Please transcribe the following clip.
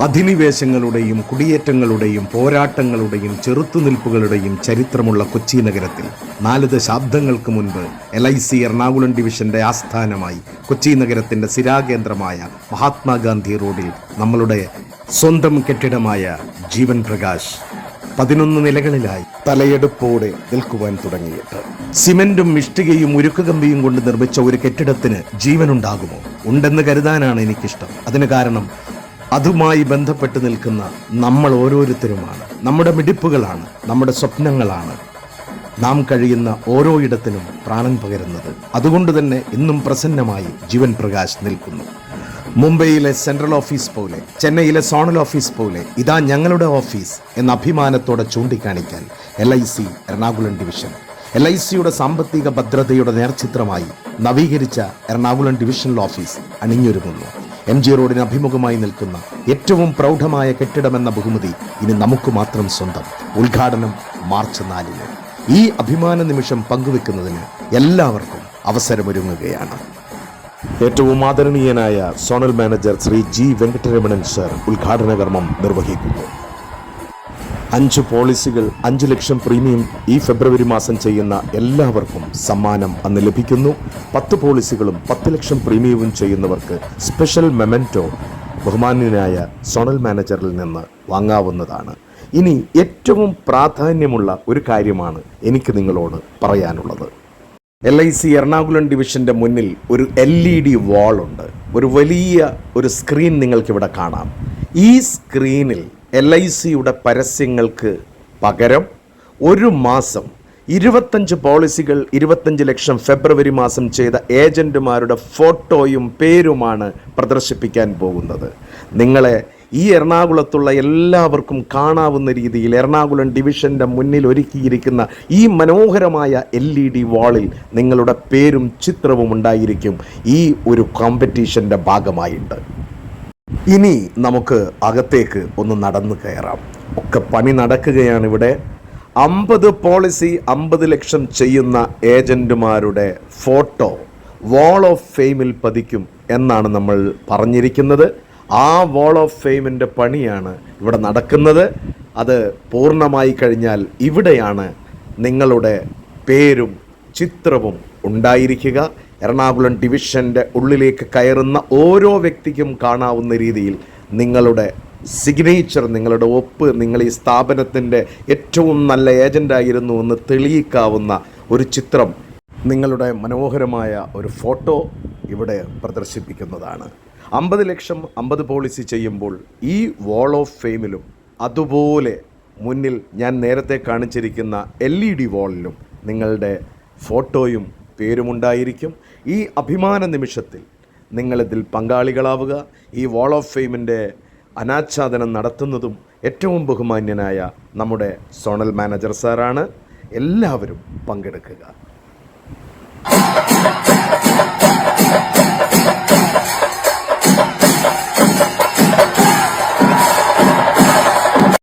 അധിനിവേശങ്ങളുടെയും കുടിയേറ്റങ്ങളുടെയും പോരാട്ടങ്ങളുടെയും ചെറുത്തുനിൽപ്പുകളുടെയും ചരിത്രമുള്ള കൊച്ചി നഗരത്തിൽ നാല് ദശാബ്ദങ്ങൾക്ക് മുൻപ് എൽ ഐ സി എറണാകുളം ഡിവിഷന്റെ ആസ്ഥാനമായി കൊച്ചി നഗരത്തിന്റെ സിരാകേന്ദ്രമായ മഹാത്മാഗാന്ധി റോഡിൽ നമ്മളുടെ സ്വന്തം കെട്ടിടമായ ജീവൻ പ്രകാശ് പതിനൊന്ന് നിലകളിലായി തലയെടുപ്പോടെ നിൽക്കുവാൻ തുടങ്ങിയിട്ട്. സിമന്റും ഇഷ്ടികയും ഉരുക്കുകമ്പിയും കൊണ്ട് നിർമ്മിച്ച ഒരു കെട്ടിടത്തിന് ജീവനുണ്ടാകുമോ? ഉണ്ടെന്ന് കരുതാനാണ് എനിക്കിഷ്ടം. അതിന് കാരണം അതുമായി ബന്ധപ്പെട്ട് നിൽക്കുന്ന നമ്മൾ ഓരോരുത്തരുമാണ്. നമ്മുടെ മിടിപ്പുകളാണ് നമ്മുടെ സ്വപ്നങ്ങളാണ്. നാം കഴിയുന്ന ഓരോ ഇടത്തിനും പ്രാണൻ പകരുന്നത്. അതുകൊണ്ട് തന്നെ ഇന്നും പ്രസന്നമായി ജീവൻ പ്രകാശ് നിൽക്കുന്നു. മുംബൈയിലെ സെൻട്രൽ ഓഫീസ് പോലെ ചെന്നൈയിലെ സോണൽ ഓഫീസ് പോലെ ഇതാ ഞങ്ങളുടെ ഓഫീസ് എന്ന അഭിമാനത്തോടെ ചൂണ്ടിക്കാണിക്കാൻ L I C Ernakulam division L I സിയുടെ സാമ്പത്തിക ഭദ്രതയുടെ നേർചിത്രമായി നവീകരിച്ച എറണാകുളം ഡിവിഷണൽ ഓഫീസ് അണിഞ്ഞൊരുങ്ങുന്നു. എം ജി റോഡിന് അഭിമുഖമായി നിൽക്കുന്ന ഏറ്റവും പ്രൗഢമായ കെട്ടിടമെന്ന ബഹുമതി ഇനി നമുക്ക് മാത്രം സ്വന്തം. ഉദ്ഘാടനം മാർച്ച് നാലിന്. ഈ അഭിമാന നിമിഷം പങ്കുവെക്കുന്നതിന് എല്ലാവർക്കും അവസരമൊരുങ്ങുകയാണ്. ഏറ്റവും ആദരണീയനായ zonal manager Shri G Venkataramanan sir ഉദ്ഘാടന കർമ്മം നിർവഹിക്കുന്നു. അഞ്ച് പോളിസികൾ അഞ്ച് ലക്ഷം പ്രീമിയം ഈ ഫെബ്രുവരി മാസം ചെയ്യുന്ന എല്ലാവർക്കും സമ്മാനം അന്ന് ലഭിക്കുന്നു. പത്ത് പോളിസികളും പത്ത് ലക്ഷം പ്രീമിയവും ചെയ്യുന്നവർക്ക് സ്പെഷ്യൽ മെമെന്റോ ബഹുമാന്യനായ സോണൽ മാനേജറിൽ നിന്ന് വാങ്ങാവുന്നതാണ്. ഇനി ഏറ്റവും പ്രാധാന്യമുള്ള ഒരു കാര്യമാണ് എനിക്ക് നിങ്ങളോട് പറയാനുള്ളത്. എൽ ഐ സി എറണാകുളം ഡിവിഷന്റെ മുന്നിൽ ഒരു എൽ ഇ ഡി വാളുണ്ട്. ഒരു വലിയ ഒരു സ്ക്രീൻ നിങ്ങൾക്കിവിടെ കാണാം. ഈ സ്ക്രീനിൽ എൽ ഐ സിയുടെ പരസ്യങ്ങൾക്ക് പകരം ഒരു മാസം ഇരുപത്തഞ്ച് പോളിസികൾ ഇരുപത്തഞ്ച് ലക്ഷം ഫെബ്രുവരി മാസം ചെയ്ത ഏജന്റുമാരുടെ ഫോട്ടോയും പേരുമാണ് പ്രദർശിപ്പിക്കാൻ പോകുന്നത്. നിങ്ങളെ ഈ എറണാകുളത്തുള്ള എല്ലാവർക്കും കാണാവുന്ന രീതിയിൽ എറണാകുളം ഡിവിഷന്റെ മുന്നിൽ ഒരുക്കിയിരിക്കുന്ന ഈ മനോഹരമായ എൽ ഇ ഡി വാളിൽ നിങ്ങളുടെ പേരും ചിത്രവും ഉണ്ടായിരിക്കും. ഈ ഒരു കോമ്പറ്റീഷന്റെ ഭാഗമായിട്ട്. ഇനി നമുക്ക് അകത്തേക്ക് ഒന്ന് നടന്നു കയറാം. ഒക്കെ പണി നടക്കുകയാണ് ഇവിടെ. അമ്പത് പോളിസി അമ്പത് ലക്ഷം ചെയ്യുന്ന ഏജന്റുമാരുടെ ഫോട്ടോ വാൾ ഓഫ് ഫെയിമിൽ പതിക്കും എന്നാണ് നമ്മൾ പറഞ്ഞിരിക്കുന്നത്. ആ വാൾ ഓഫ് ഫെയിമിന്റെ പണിയാണ് ഇവിടെ നടക്കുന്നത്. അത് പൂർണമായി കഴിഞ്ഞാൽ ഇവിടെയാണ് നിങ്ങളുടെ പേരും ചിത്രവും ഉണ്ടായിരിക്കുക. എറണാകുളം ഡിവിഷന്റെ ഉള്ളിലേക്ക് കയറുന്ന ഓരോ വ്യക്തിക്കും കാണാവുന്ന രീതിയിൽ നിങ്ങളുടെ സിഗ്നേച്ചർ നിങ്ങളുടെ ഒപ്പ് നിങ്ങൾ ഈ സ്ഥാപനത്തിന്റെ ഏറ്റവും നല്ല ഏജന്റായിരുന്നു എന്ന് തെളിയിക്കാവുന്ന ഒരു ചിത്രം നിങ്ങളുടെ മനോഹരമായ ഒരു ഫോട്ടോ ഇവിടെ പ്രദർശിപ്പിക്കുന്നതാണ്. അമ്പത് ലക്ഷം അമ്പത് പോളിസി ചെയ്യുമ്പോൾ ഈ വാൾ ഓഫ് ഫെയിമിലും അതുപോലെ മുന്നിൽ ഞാൻ നേരത്തെ കാണിച്ചിരിക്കുന്ന എൽ ഇ ഡി വാളിലും നിങ്ങളുടെ ഫോട്ടോയും പേരുമുണ്ടായിരിക്കും. ഈ അഭിമാന നിമിഷത്തിൽ നിങ്ങളിതിൽ പങ്കാളികളാവുക. ഈ വാൾ ഓഫ് ഫെയിമിന്റെ അനാച്ഛാദനം നടത്തുന്നതും ഏറ്റവും ബഹുമാന്യനായ നമ്മുടെ സോണൽ മാനേജർ സാറാണ്. എല്ലാവരും പങ്കെടുക്കുക.